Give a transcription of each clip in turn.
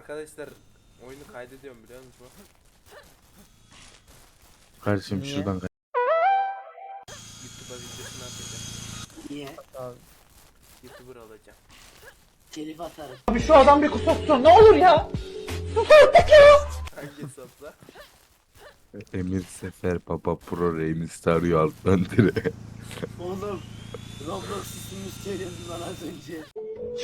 Arkadaşlar oyunu kaydediyorum biliyor musun? Kardeşim Niye? şuradan kay- YouTube'a videosunu atacağım. Niye? Abi. YouTuber olacağım. Telif atarım. Hangi hesapla? Emir Sefer Baba Pro Reis arıyor alttan dire. Oğlum. Roblox ismini söylüyordun bana az önce.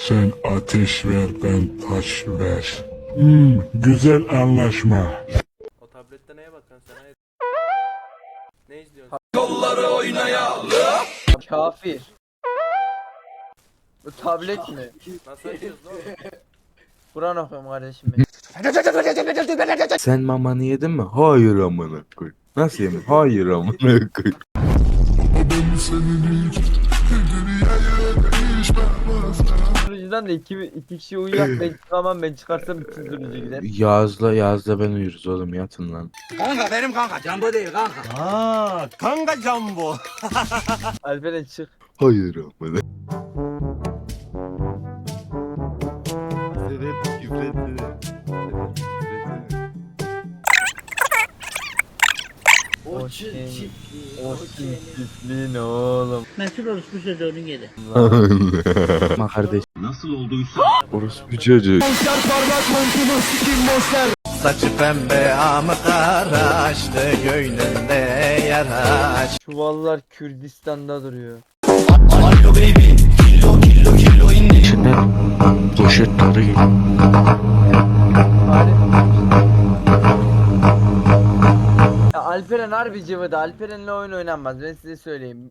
Sen ateş ver ben taş ver. Hmm, güzel anlaşma. O tablette neye bakıyorsun sen? Hayır. Ne izliyorsun? Kafir. Bu tablet mi? Nasıl açıyoruz lan? Kur'an okuyorum kardeşim benim. Sen mamanı yedin mi? Hayır amına koy. Nasıl yemin? Hayır amına koy. Sunucudan da iki, iki kişi uyuyak ben çıkamam ben çıkarsam bütün sunucu gider. Yazla yazla ben uyuruz oğlum yatın lan. Alperen çık. Hayır amına. O çiftliği. O çiftliği. çiftliğin oğlum. Mesul orospu çocuğunun yeri. Ama kardeş. Nasıl olduysa. Orospu çocuğu. Saçı pembe ama karaştı göğnünde yara Çuvallar Kürdistan'da duruyor. İçinde poşetleri Ya Alperen harbi cıvıdı. Alperen'le oyun oynanmaz ben size söyleyeyim.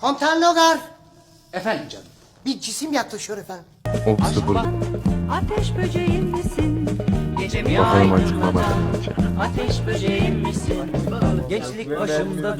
Komutan Logar. Efendim canım. Bir cisim yaklaşıyor efendim. Hepsi burada. Ateş böceğim misin? Gecemi Bakalım açıklamadan. Ateş böceğim misin? Gençlik başımda